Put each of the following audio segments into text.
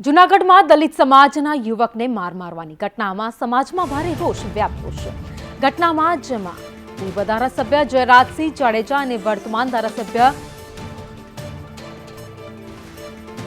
જૂનાગઢમાં દલિત સમાજના યુવકને માર મારવાની ઘટનામાં સમાજમાં ભારે રોષ વ્યાપ્યો છે. ઘટનામાં જેમાં પૂર્વ ધારાસભ્ય જયરાજસિંહ જાડેજા અને વર્તમાન ધારાસભ્ય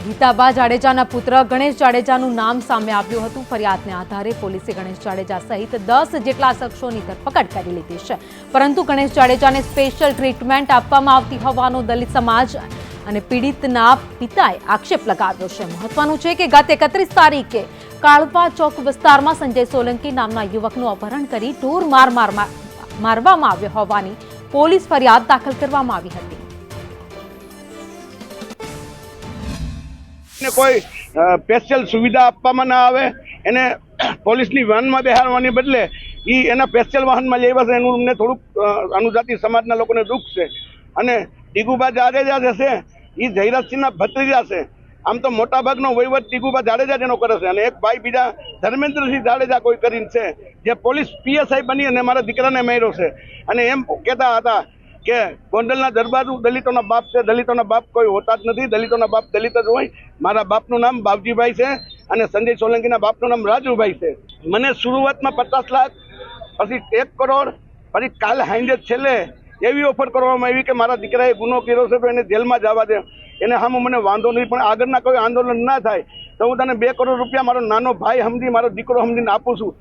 ગીતાબા જાડેજાના પુત્ર ગણેશ જાડેજાનું નામ સામે આવ્યું હતું. ફરિયાદને આધારે પોલીસે ગણેશ જાડેજા સહિત દસ જેટલા શખ્સોની ધરપકડ કરી લીધી છે. પરંતુ ગણેશ જાડેજાને સ્પેશિયલ ટ્રીટમેન્ટ આપવામાં આવતી હોવાનો દલિત સમાજ અને પીડિતના પિતાએ આક્ષેપ લગાવ્યો છે. મહત્વનું છે કે ગત એકત્રીસ તારીખે કાળવા ચોક વિસ્તારમાં સંજય સોલંકી નામના યુવકનું અપહરણ કરી ઢોર માર માર માર- મારવામાં આવ્યો હોવાની પોલીસ ફરિયાદ દાખલ કરવામાં આવી હતી. કોઈ સ્પેશિયલ સુવિધા આપવામાં ના આવે, એને પોલીસની વાહનમાં બેહાડવાની બદલે એ એના સ્પેશિયલ વાહનમાં લેવા છે. એનું અમને થોડુંક અનુજાતિ સમાજના લોકોને દુઃખ છે. અને ડીગુબા જાડેજા જે છે એ જયરાજસિંહના ભત્રીજા છે. આમ તો મોટાભાગનો વહીવટ ડીગુબા જાડેજા જેનો કરે છે. અને એક ભાઈ બીજા ધર્મેન્દ્રસિંહ જાડેજા કોઈ કરીને છે. જે પોલીસ પીએસઆઈ બની અને મારા દીકરાને માર્યો છે. અને એમ કહેતા હતા કે ગોંડલના દરબારુ દલિતોના બાપ છે. દલિતોના બાપ કોઈ હોતા જ નથી. દલિતોના બાપ દલિત જ હોય. મારા બાપનું નામ બાવજીભાઈ છે અને સંજય સોલંકીના બાપનું નામ રાજુભાઈ છે. મને શરૂઆતમાં પચાસ લાખ, પછી એક કરોડ, પછી કાલ હાંજે છેલ્લે એવી ઓફર કરવામાં આવી કે મારા દીકરાએ ગુનો કર્યો છે તો એને જેલમાં જવા દે. એને સામે મને વાંધો નહીં, પણ આગળના કોઈ આંદોલન ના થાય તો હું તને બે કરોડ રૂપિયા મારો નાનો ભાઈ સમજી મારો દીકરો સમજીને આપું છું.